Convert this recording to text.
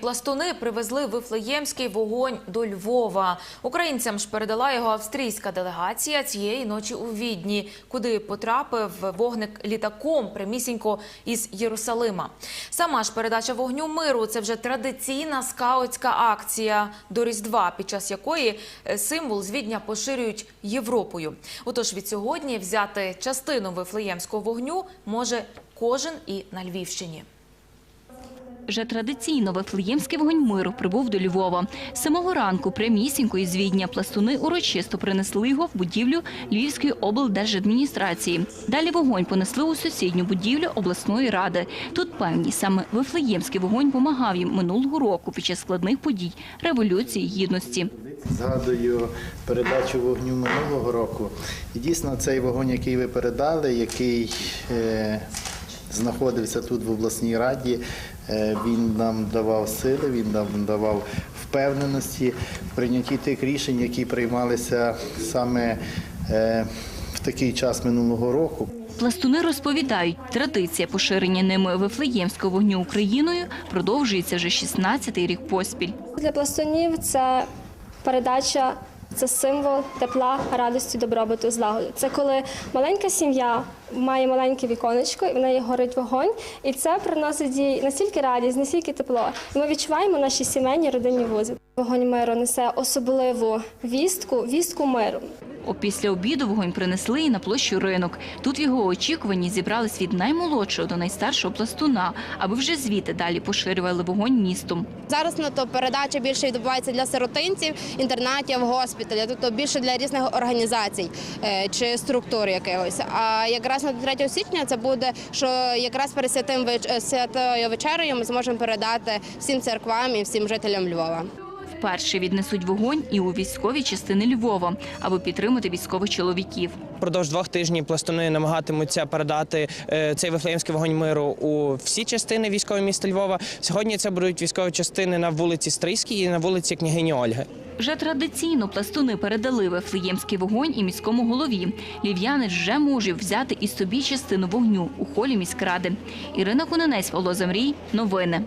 Пластуни привезли вифлеємський вогонь до Львова. Українцям ж передала його австрійська делегація цієї ночі у Відні, куди потрапив вогник літаком прямісінько із Єрусалима. Сама ж передача вогню миру це вже традиційна скаутська акція до Різдва, під час якої е, символ з Відня поширюють Європою. Отож, від сьогодні взяти частину вифлеємського вогню може кожен і на Львівщині. Вже традиційно Вифлеємський вогонь миру прибув до Львова. З самого ранку прямісінько із Відня пластуни урочисто принесли його в будівлю Львівської облдержадміністрації. Далі вогонь понесли у сусідню будівлю обласної ради. Тут певні саме Вифлеємський вогонь помагав їм минулого року під час складних подій революції гідності. Згадую передачу вогню минулого року. І дійсно цей вогонь, який ви передали, який е, знаходився тут в обласній раді, е, він нам давав сили, він нам давав впевненості в прийнятті тих рішень, які приймалися саме е, в такий час минулого року. Пластуни розповідають, традиція поширення ними Вифлеємського вогню Україною продовжується вже 16-й рік поспіль. Для пластунів це передача, це символ тепла, радості, добробуту, злагоди. Це коли маленька сім'я має маленьке віконечко, і в неї горить вогонь, і це приносить їй настільки радість, настільки тепло. Ми відчуваємо наші сімейні родинні вузи. Вогонь миру несе особливу вістку, вістку миру. Опісля обіду вогонь принесли і на площу ринок. Тут в його очікуванні зібрались від наймолодшого до найстаршого пластуна, аби вже звідти далі поширювали вогонь містом. Зараз на то передача більше відбувається для сиротинців, інтернатів, госпіталів, тобто більше для різних організацій е, чи структур якихось. А якраз на 3 січня це буде, що якраз перед святим веч- е, святою вечерею ми зможемо передати всім церквам і всім жителям Львова. Вперше віднесуть вогонь і у військові частини Львова, аби підтримати військових чоловіків. Впродовж двох тижнів пластуни намагатимуться передати е, цей вифлеємський вогонь миру у всі частини військового міста Львова. Сьогодні це будуть військові частини на вулиці Стрийській і на вулиці Княгині Ольги. Вже традиційно пластуни передали Вифлеємський вогонь і міському голові. Лів'яни вже можуть взяти і собі частину вогню у холі міськради. Ірина Куненець, Павло Замрій. Новини.